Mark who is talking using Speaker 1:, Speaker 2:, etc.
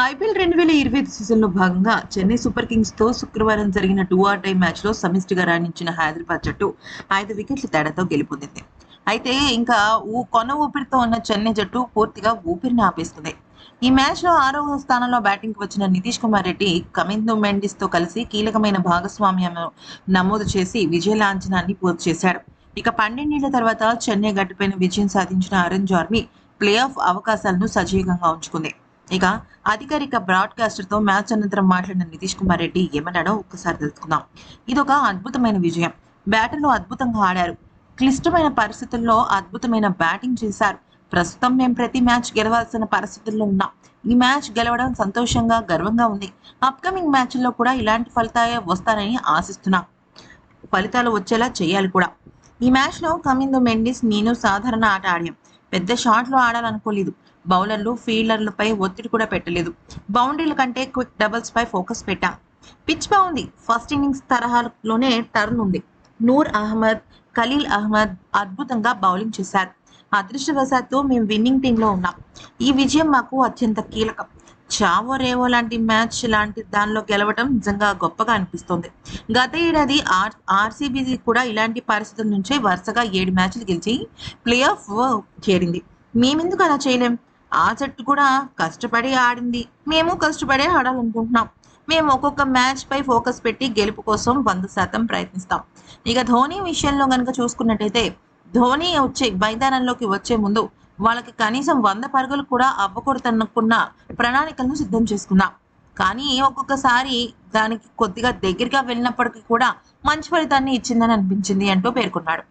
Speaker 1: IPL రెండు వేల ఇరవై ఐదు సీజన్లో భాగంగా చెన్నై సూపర్ కింగ్స్తో శుక్రవారం జరిగిన టూ ఆర్ టై మ్యాచ్లో సమిష్టిగా రాణించిన హైదరాబాద్ జట్టు ఐదు వికెట్ల తేడాతో గెలుపొందింది. అయితే ఇంకా ఊ కొన ఊపిరితో ఉన్న చెన్నై జట్టు పూర్తిగా ఊపిరిని ఆపేస్తుంది. ఈ మ్యాచ్లో ఆరవ స్థానంలో బ్యాటింగ్కు వచ్చిన నితీష్ కుమార్ రెడ్డి కమిందు మెండిస్తో కలిసి కీలకమైన భాగస్వామ్యం నమోదు చేసి విజయ లాంఛనాన్ని పూర్తి చేశాడు. ఇక పన్నెండేళ్ళ తర్వాత చెన్నై గడ్డపైన విజయం సాధించిన అరుణ్ జార్మి ప్లే ఆఫ్ అవకాశాలను సజీవంగా ఉంచుకుంది. ఇక అధికారిక బ్రాడ్కాస్టర్తో మ్యాచ్ అనంతరం మాట్లాడిన నితీష్ కుమార్ రెడ్డి ఏమన్నాడో ఒక్కసారి తెలుసుకుందాం. ఇదొక అద్భుతమైన విజయం. బ్యాటర్లు అద్భుతంగా ఆడారు. క్లిష్టమైన పరిస్థితుల్లో అద్భుతమైన బ్యాటింగ్ చేశారు. ప్రస్తుతం మేము ప్రతి మ్యాచ్ గెలవాల్సిన పరిస్థితుల్లో ఉన్నాం. ఈ మ్యాచ్ గెలవడం సంతోషంగా గర్వంగా ఉంది. అప్కమింగ్ మ్యాచ్ల్లో కూడా ఇలాంటి ఫలితాలే వస్తానని ఆశిస్తున్నాం. ఫలితాలు వచ్చేలా చేయాలి కూడా. ఈ మ్యాచ్లో కమిందో మెండిస్ నేను సాధారణ ఆట ఆడాం. పెద్ద షాట్లు ఆడాలనుకోలేదు. బౌలర్లు ఫీల్డర్లపై ఒత్తిడి కూడా పెట్టలేదు. బౌండరీల కంటే క్విక్ డబుల్స్ పై ఫోకస్ పెట్టా. పిచ్ బాగుంది ఫస్ట్ ఇన్నింగ్స్ తరహాలోనే టర్న్ ఉంది. నూర్ అహ్మద్ ఖలీల్ అహ్మద్ అద్భుతంగా బౌలింగ్ చేశారు. అదృష్టవశాత్తు మేము విన్నింగ్ టీంలో ఉన్నాం. ఈ విజయం మాకు అత్యంత కీలకం. చావో రేవో లాంటి మ్యాచ్ లాంటి దానిలో గెలవడం నిజంగా గొప్పగా అనిపిస్తుంది. గత ఏడాది ఆర్ ఆర్సీబీ కూడా ఇలాంటి పరిస్థితుల నుంచే వరుసగా ఏడు మ్యాచ్లు గెలిచి ప్లే ఆఫ్ చేరింది. మేమెందుకు అలా చేయలేం? ఆ జట్టు కూడా కష్టపడి ఆడింది. మేము కష్టపడే ఆడాలనుకుంటున్నాం. మేము ఒక్కొక్క మ్యాచ్ పై ఫోకస్ పెట్టి గెలుపు కోసం వంద శాతం ప్రయత్నిస్తాం. ఇక ధోని విషయంలో కనుక చూసుకున్నట్టయితే ధోని వచ్చే మైదానంలోకి వచ్చే ముందు వాళ్ళకి కనీసం వంద పరుగులు కూడా అవ్వకూడదనుకున్న ప్రణాళికలను సిద్ధం చేసుకున్నాం. కానీ ఒక్కొక్కసారి దానికి కొద్దిగా దగ్గరగా వెళ్ళినప్పటికీ కూడా మంచి ఫలితాన్ని ఇచ్చిందని అనిపించింది అంటూ పేర్కొన్నాడు.